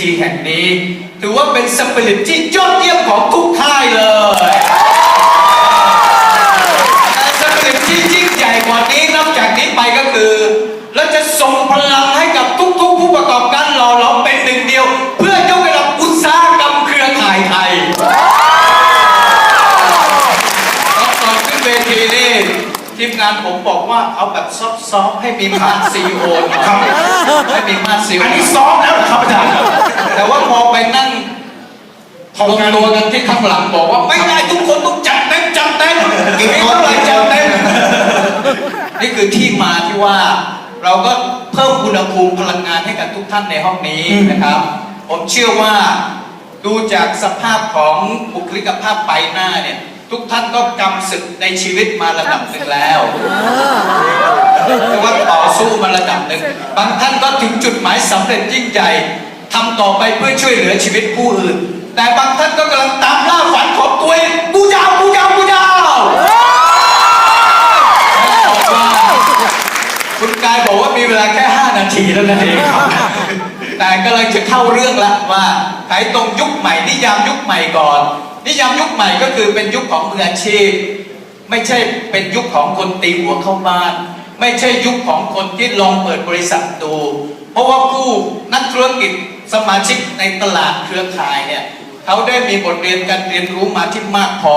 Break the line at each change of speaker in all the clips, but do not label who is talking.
ที่แห่งนี้ ถือว่าเป็นสปิริตที่ยอดเยี่ยมของทุกค่ายเลย ทีมงานผมบอกว่าเอาแบบซอฟๆให้มีมาดซีโอหน่อยให้มีมาดซีโอ
อันนี้ซ้อมแล้วเหรอครับอาจารย์
แต่ว่าพอไปนั่งรวมตัวกันที่ข้างหลังบอกว่าไม่ได้ทุกคนต้องจัดเต็มจัดเต็มกินเท่าไหร่จัดเต็มนี่คือที่มาที่ว่า เราก็เพิ่มอุณหภูมิพลังงานให้กับทุกท่านในห้องนี้นะครับ ผมเชื่อว่าดูจากสภาพของบุคลิกภาพใบหน้าเนี่ย ทุกท่านก็กำศึกในชีวิตมาระดับหนึ่งแล้วแต่ว่าต่อสู้มาระดับหนึ่ง บางท่านก็ถึงจุดหมายสำเร็จยิ่งใหญ่ทำต่อไปเพื่อช่วยเหลือชีวิตผู้อื่น แต่บางท่านก็กำลังตามล่าฝันของตัวเองกูยาวกูยาวกูยาวบอกว่าคุณกายบอกว่ามีเวลาแค่ 5 นาทีแล้วนั่นเองแต่กำลังจะเข้าเรื่องละว่าไขตรงยุคใหม่นิยามยุคใหม่ก่อน นิยามยุคใหม่ก็คือเป็นยุคของมืออาชีพ ไม่ใช่เป็นยุคของคนตีหัวเข้าบ้าน ไม่ใช่ยุคของคนที่ลองเปิดบริษัทดู เพราะว่าผู้นักธุรกิจสมาชิกในตลาดเครือข่ายเนี่ยเขาได้มีบทเรียนการเรียนรู้มาที่มากพอ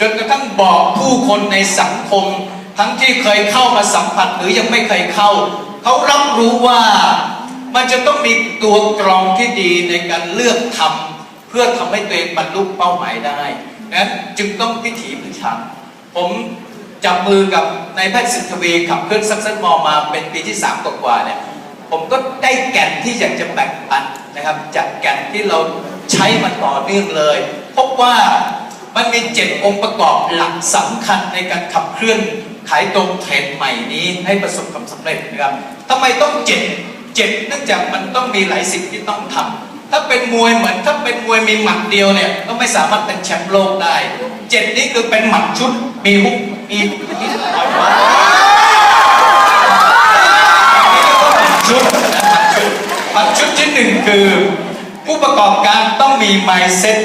จนกระทั่งบอกผู้คนในสังคม ทั้งที่เคยเข้ามาสัมผัสหรือยังไม่เคยเข้า เขารับรู้ว่ามันจะต้องมีตัวกรองที่ดีในการเลือกทำ เพื่อทำให้ตัวเองบรรลุเป้าหมายได้นั้นจึงต้องพิถีพิถันผมจับมือกับนายแพทย์สิทธวีขับเคลื่อนซักซักมอมาเป็นปีที่ 3 กว่าๆเนี่ยผมก็ได้แก่นที่อยากจะแบ่งปันนะครับ จากแก่นที่เราใช้มันต่อเนื่องเลย พบว่ามันมีเจ็ดองค์ประกอบหลักสำคัญในการขับเคลื่อนขายตรงเทรนใหม่นี้ให้ประสบความสำเร็จนะครับทำไมต้องเจ็ดเจ็ดเนื่องจากมันต้องมีหลายสิ่งที่ต้องทำ ถ้าเป็นมวยเหมือนถ้าเป็นมวยมีหมัดเดียวเนี่ยก็ไม่สามารถเป็นแชมป์โลกได้ เจ็ดนี้คือเป็นหมัดชุดมีฮุกมีมีต่อยหมัดชุดหมัดชุดที่หนึ่งคือ ผู้ประกอบการต้องมี mindset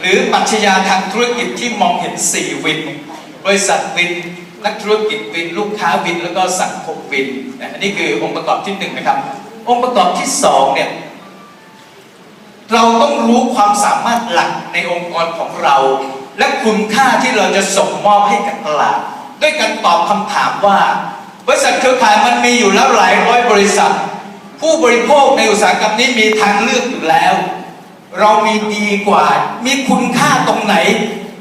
หรือปรัชญาทางธุรกิจที่มองเห็น 4 วิน บริษัทวิน นักธุรกิจวิน ลูกค้าวิน แล้วก็สังคมวินอันนี้คือองค์ประกอบที่หนึ่งนะครับ องค์ประกอบที่สองเนี่ย เราต้องรู้ความสามารถหลักในองค์กรของเรา และคุณค่าที่เราจะส่งมอบให้กับตลาด ด้วยการตอบคำถามว่า บริษัทเครือข่ายมันมีอยู่แล้วหลายร้อยบริษัท ผู้บริโภคในอุตสาหกรรมนี้มีทางเลือกอยู่แล้ว เรามีดีกว่า มีคุณค่าตรงไหน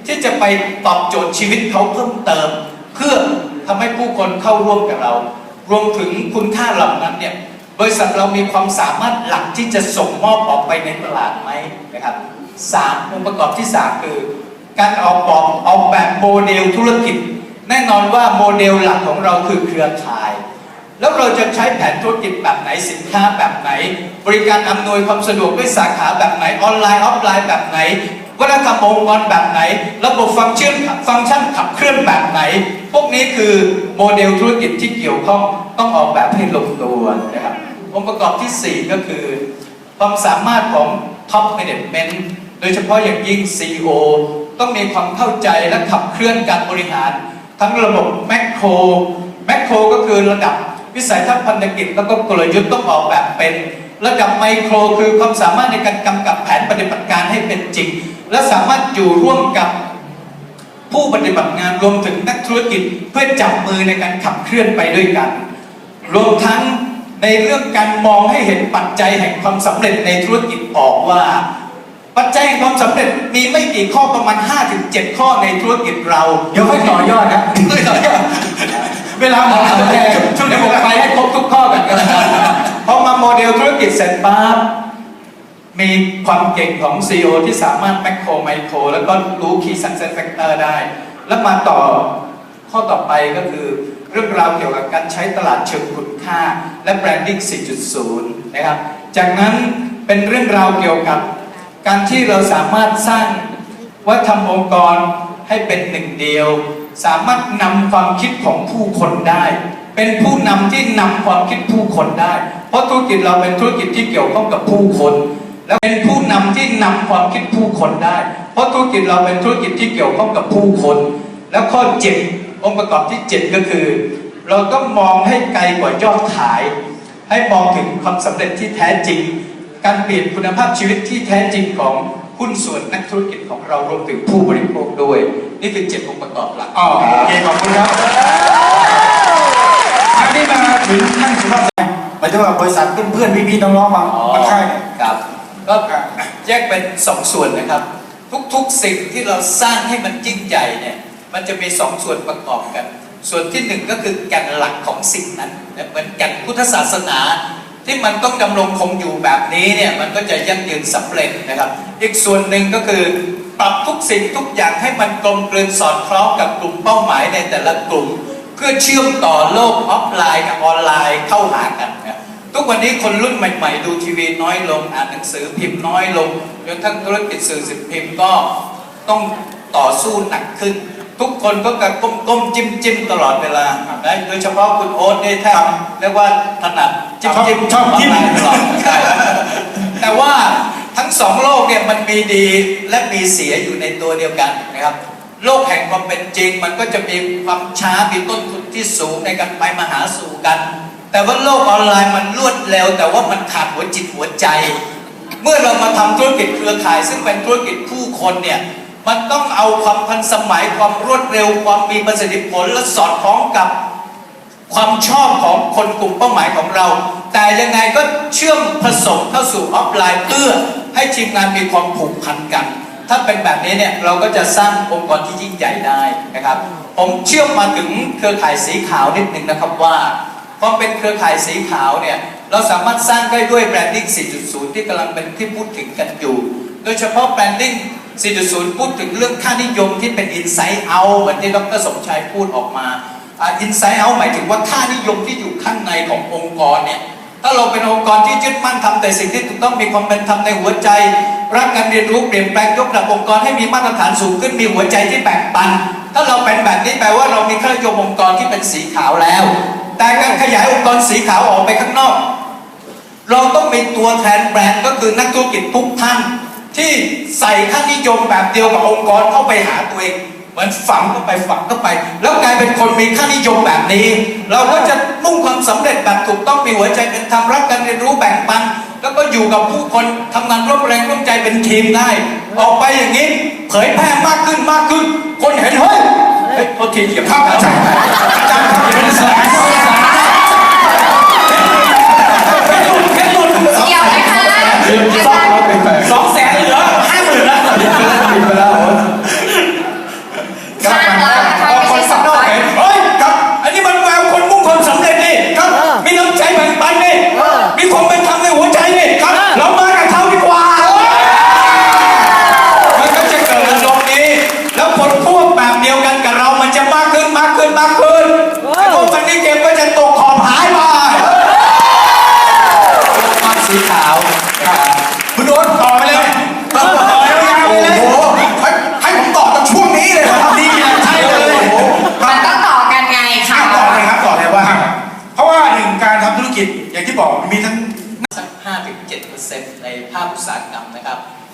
ที่จะไปตอบโจทย์ชีวิตเขาเพิ่มเติม เพื่อทำให้ผู้คนเข้าร่วมกับเรา รวมถึงคุณค่าเหล่านั้นเนี่ย บริษัทเรามีความสามารถหลักที่จะส่งมอบออกไปในตลาดไหมนะครับสามองค์ประกอบที่สามคือ การออกแบบออกแบบโมเดลธุรกิจ แน่นอนว่าโมเดลหลักของเราคือเครือข่าย แล้วเราจะใช้แผนธุรกิจแบบไหนสินค้าแบบไหน บริการอำนวยความสะดวกด้วยสาขาแบบไหนออนไลน์ออฟไลน์แบบไหนวัฒนธรรมองค์กรแบบไหน ระบบฟังก์ชันฟังก์ชันขับเคลื่อนแบบไหน พวกนี้คือโมเดลธุรกิจที่เกี่ยวข้องต้องออกแบบให้ลงตัวนะครับ องค์ประกอบทีสี่ 4 ก็คือ ความสามารถของ Top Management โดยเฉพาะอย่างยิ่ง CEO ต้องมีความเข้าใจและขับเคลื่อนการบริหาร ทั้งระบบแมคโครแมคโครก็คือระดับวิสัยทัศน์พันธกิจแล้วก็กลยุทธ์ต้องออกแบบเป็นระดับไมโครคือความสามารถในการกำกับแผนปฏิบัติการให้เป็นจริง และสามารถอยู่ร่วมกับผู้ปฏิบัติงานรวมถึงนักธุรกิจเพื่อจับมือในการขับเคลื่อนไปด้วยกัน รวมทั้ง ในเรื่องการมองให้เห็นปัจจัยแห่งความสำเร็จในธุรกิจออกว่า ปัจจัยแห่งความสำเร็จมีไม่กี่ข้อประมาณ5-7ข้อในธุรกิจเรา
เดี๋ยวค่อยต่อยอดนะ
ไม่ต่อยอด
เวลาหมดแล้วแก
ช่วงนี้ผมไปให้ครบทุกข้อกันกันนะครับพอมาโมเดลธุรกิจเสร็จปั๊บมีความเก่งของ CEO ที่สามารถแมคโครไมโคร แล้วก็รู้ Key Success Factor ได้ แล้วมาต่อข้อต่อไปก็คือ เรื่องราวเกี่ยวกับการใช้ตลาดเชิงคุณค่า และ Branding 4.0 นะครับ จากนั้นเป็นเรื่องราวเกี่ยวกับ การที่เราสามารถสร้างวัฒนธรรมองค์กรให้เป็นหนึ่งเดียว สามารถนำความคิดของผู้คนได้ เป็นผู้นำที่นำความคิดผู้คนได้ เพราะธุรกิจเราเป็นธุรกิจที่เกี่ยวข้องกับผู้คน แล้วเป็นผู้นำที่นำความคิดผู้คนได้ เพราะธุรกิจเราเป็นธุรกิจที่เกี่ยวข้องกับผู้คน แล้วข้อเจ็ดองค์ประกอบที่เจ็ดก็คือ เราต้องมองให้ไกลกว่ายอดขาย ให้มองถึงความสำเร็จที่แท้จริง การเปลี่ยนคุณภาพชีวิตที่แท้จริงของหุ้นส่วนนักธุรกิจของเรารวมถึงผู้บริโภคด้วย นี่คือเจ็ดองค์ประกอบหลัก
อ๋อโอเคขอบคุณครับครั้งนี้มาถึงท่านสุภาพหมายถึงว่าบริษัทเพื่อนๆพี่ๆน้องๆมามาค่ายเนี่ย
ครับก็แยกเป็นสองส่วนนะครับ ทุกๆสิ่งที่เราสร้างให้มันยิ่งใหญ่เนี่ยมันจะมีสองส่วนประกอบกัน ส่วนที่หนึ่งก็คือแก่นหลักของสิ่งนั้นเหมือนแก่นพุทธศาสนาที่มันต้องดำรงคงอยู่แบบนี้เนี่ยมันก็จะยั่งยืนสำเร็จนะครับ อีกส่วนหนึ่งก็คือปรับทุกสิ่งทุกอย่างให้มันกลมกลืนสอดคล้องกับกลุ่มเป้าหมายในแต่ละกลุ่ม เพื่อเชื่อมต่อโลกออฟไลน์กับออนไลน์เข้าหากันนะทุกวันนี้คนรุ่นใหม่ๆ ดูทีวีน้อยลงอ่านหนังสือพิมพ์น้อยลงจนทั้งธุรกิจสื่อสิ่งพิมพ์ก็ต้องต่อสู้หนักขึ้น ทุกคนก็กระก้มๆจิ้มจิ้มๆตลอดเวลานะโดยเฉพาะคุณโอ๊ตนี่แทบเรียกว่าถนัดจิ้มจิ้ม
ชอบจิ้ม
ตลอดใช่แต่ว่าทั้งสองโลกเนี่ยมันมีดีและมีเสียอยู่ในตัวเดียวกันนะครับ โลกแห่งความเป็นจริง มันก็จะมีความช้ามีต้นทุนที่สูงในการไปมาหาสู่กัน แต่ว่าโลกออนไลน์มันรวดเร็ว แต่ว่ามันขาดหัวจิตหัวใจ เมื่อเรามาทำธุรกิจเครือข่าย ซึ่งเป็นธุรกิจผู้คนเนี่ย มันต้องเอาความทันสมัยความรวดเร็ว ความมีประสิทธิผลและสอดคล้องกับความชอบของคนกลุ่มเป้าหมายของเรา แต่ยังไงก็เชื่อมผสมเข้าสู่ออฟไลน์เพื่อให้ทีมงานมีความผูกพันกัน ถ้าเป็นแบบนี้เนี่ยเราก็จะสร้างองค์กรที่ยิ่งใหญ่ได้นะครับ ผมเชื่อมมาถึงเครือข่ายสีขาวนิดหนึ่งนะครับว่าความเป็นเครือข่ายสีขาวเนี่ยเราสามารถสร้างได้ด้วยแบรนดิ้ง 4.0 ที่กำลังเป็นที่พูดถึงกันอยู่ โดยเฉพาะแบรนดิ้ง 4.0 พูดถึงเรื่องค่านิยมที่เป็น Insight Out เหมือนที่ดรสมชายพูดออกมาอินไซต์เอาหมายถึงว่าค่านิยมที่อยู่ข้างในขององค์กรเนี่ยถ้าเราเป็นองค์กรที่ยึดมั่นทำแต่สิ่งที่ถูกต้องมีความเป็นธรรมในหัวใจ รักการเรียนรู้เปลี่ยนแปลงยกระดับองค์กรให้มีมาตรฐานสูงขึ้นมีหัวใจที่แบ่งปัน ถ้าเราเป็นแบบนี้แปลว่าเรามีค่านิยมองค์กรที่เป็นสีขาวแล้ว แต่การขยายองค์กรสีขาวออกไปข้างนอก เราต้องมีตัวแทนแบรนด์ก็คือนักธุรกิจทุกท่าน ที่ใส่ค่านิยมแบบเดียวกับองค์กรเข้าไปหาตัวเองเหมือนฝังเข้าไปฝังเข้าไป แล้วกลายเป็นคนมีค่านิยมแบบนี้ เราก็จะมุ่งความสำเร็จแบบถูกต้องมีหัวใจเป็นธรรมรักการเรียนรู้แบ่งปัน แล้วก็อยู่กับผู้คนทำงานร่วมแรงร่วมใจเป็นทีมได้ ออกไปอย่างนี้เผยแพร่มากขึ้นมากขึ้น คนเห็นเฮ้ยเฮ้ยโทษทีเหยียบ
ครั
ข้า
บอาจารย์อาจารย์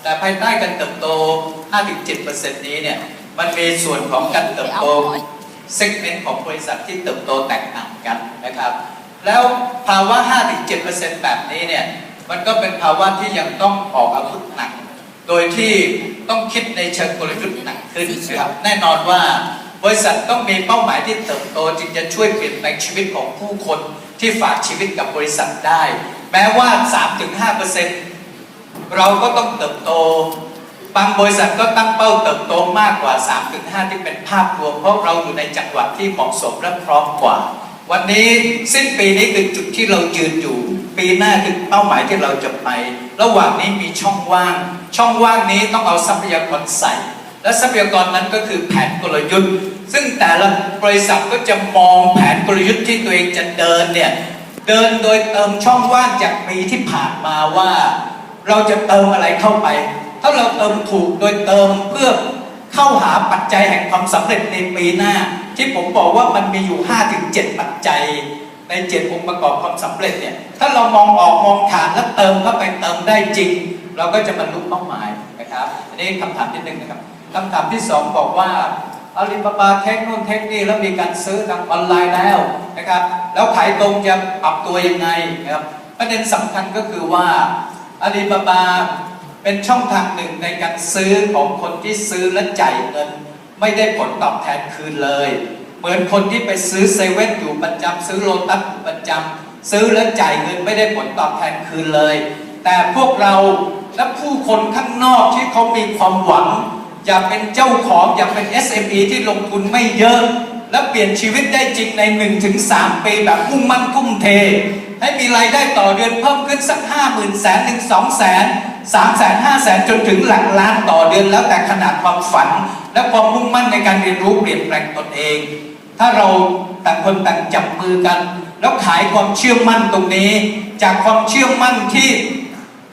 แต่ภายใต้การเติบโต 5-7%นี้เนี่ย มันมีส่วนของการเติบโตเซกเมนต์ของบริษัทที่เติบโตแตกต่างกันนะครับ แล้วภาวะ 5-7%แบบนี้เนี่ย มันก็เป็นภาวะที่ยังต้องออกอาวุธหนัก โดยที่ต้องคิดในเชิงกลยุทธ์หนักขึ้นนะครับ แน่นอนว่าบริษัทต้องมีเป้าหมายที่เติบโตจึงจะช่วยเปลี่ยนแปลงชีวิตของผู้คนที่ฝากชีวิตกับบริษัทได้ แม้ว่า 3-5% เราก็ต้องเติบโต บางบริษัทก็ตั้งเป้าเติบโตมากกว่า 3-5 ที่เป็นภาพรวม เพราะเราอยู่ในจังหวัดที่เหมาะสมและพร้อมกว่า วันนี้สิ้นปีนี้คือจุดที่เรายืนอยู่ ปีหน้าคือเป้าหมายที่เราจะไป ระหว่างนี้มีช่องว่าง ช่องว่างนี้ต้องเอาทรัพยากรใส่และทรัพยากรนั้นก็คือแผนกลยุทธ์ ซึ่งแต่ละบริษัทก็จะมองแผนกลยุทธ์ที่ตัวเองจะเดินเนี่ย เดินโดยเติมช่องว่างจากปีที่ผ่านมาว่า เราจะเติมอะไรเข้าไป ถ้าเราเติมถูกโดยเติมเพื่อเข้าหาปัจจัยแห่งความสำเร็จในปีหน้า ที่ผมบอกว่ามันมีอยู่5-7ปัจจัย ใน7องค์ประกอบความสำเร็จเนี่ยถ้าเรามองออกมองฐานและเติมเข้าไปเติมได้จริง เราก็จะบรรลุเป้าหมายนะครับอันนี้คำถามที่หนึ่งนะครับคำถามที่สองบอกว่าอาลีบาบาเทคโน่นเทคนี่แล้วมีการซื้อทางออนไลน์แล้วนะครับ แล้วขายตรงจะปรับตัวยังไงนะครับประเด็นสำคัญก็คือว่า อาลีบาบาเป็นช่องทางหนึ่งในการซื้อของคนที่ซื้อและจ่ายเงิน ไม่ได้ผลตอบแทนคืนเลย เหมือนคนที่ไปซื้อเซเว่นอยู่ประจำซื้อโลตัสอยู่ประจำซื้อแล้วจ่ายเงินไม่ได้ผลตอบแทนคืนเลย แต่พวกเราและผู้คนข้างนอกที่เขามีความหวัง อยากเป็นเจ้าของอยากเป็น SME ที่ลงทุนไม่เยอะ และเปลี่ยนชีวิตได้จริงใน 1-3 ปีแบบมุ่งมั่นทุ่มเท ให้มีรายได้ต่อเดือนเพิ่มขึ้นสัก5 0 0 0 0แสนถึง2แสน3แสน5แสนจนถึงหลักล้านต่อเดือนแล้วแต่ขนาดความฝัน และความมุ่งมั่นในการเรียนรู้เปลี่ยนแปลงตนเอง ถ้าเราต่างคนต่างจับมือกัน แล้วขายความเชื่อมั่นตรงนี้ จากความเชื่อมั่นที่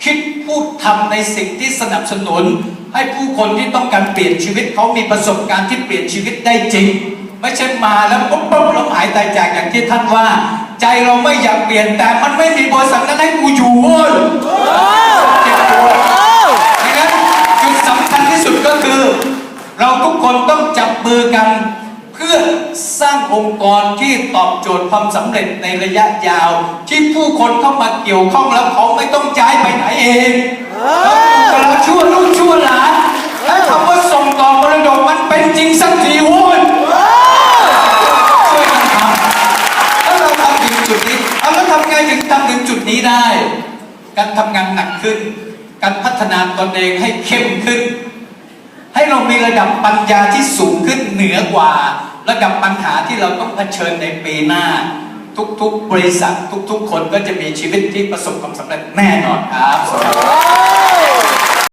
คิดพูดทำในสิ่งที่สนับสนุน ให้ผู้คนที่ต้องการเปลี่ยนชีวิตเขามีประสบการณ์ที่เปลี่ยนชีวิตได้จริง ไม่ใช่มาแล้วปุ๊บปุ๊บล้มหายตายจากอย่างที่ท่านว่า ใจเราไม่อยากเปลี่ยนแต่มันไม่มีบริษัทนั้นให้กูอยู่เว้ยเจ็บปวดดังนั้นจุดสำคัญที่สุดก็คือ เราทุกคนต้องจับมือกัน เพื่อสร้างองค์กรที่ตอบโจทย์ความสำเร็จในระยะยาว ที่ผู้คนเข้ามาเกี่ยวข้องแล้วเขาไม่ต้องย้ายไปไหนเองเราอยู่กับเราชั่วลูกชั่วหลานและคำว่าส่งต่อมรดกมันเป็นจริงสักทีโว้ยช่วยกันทำแล้วเราทำถึงจุดนี้เอาแล้วทำไงถึงทำถึงจุดนี้ได้ การทำงานหนักขึ้น การพัฒนาตนเองให้เข้มขึ้น ให้เรามีระดับปัญญาที่สูงขึ้นเหนือกว่า ระดับปัญหาที่เราต้องเผชิญในปีหน้า ทุกๆบริษัททุกๆ คนก็จะมีชีวิตที่ประสบความสำเร็จแน่นอนครับ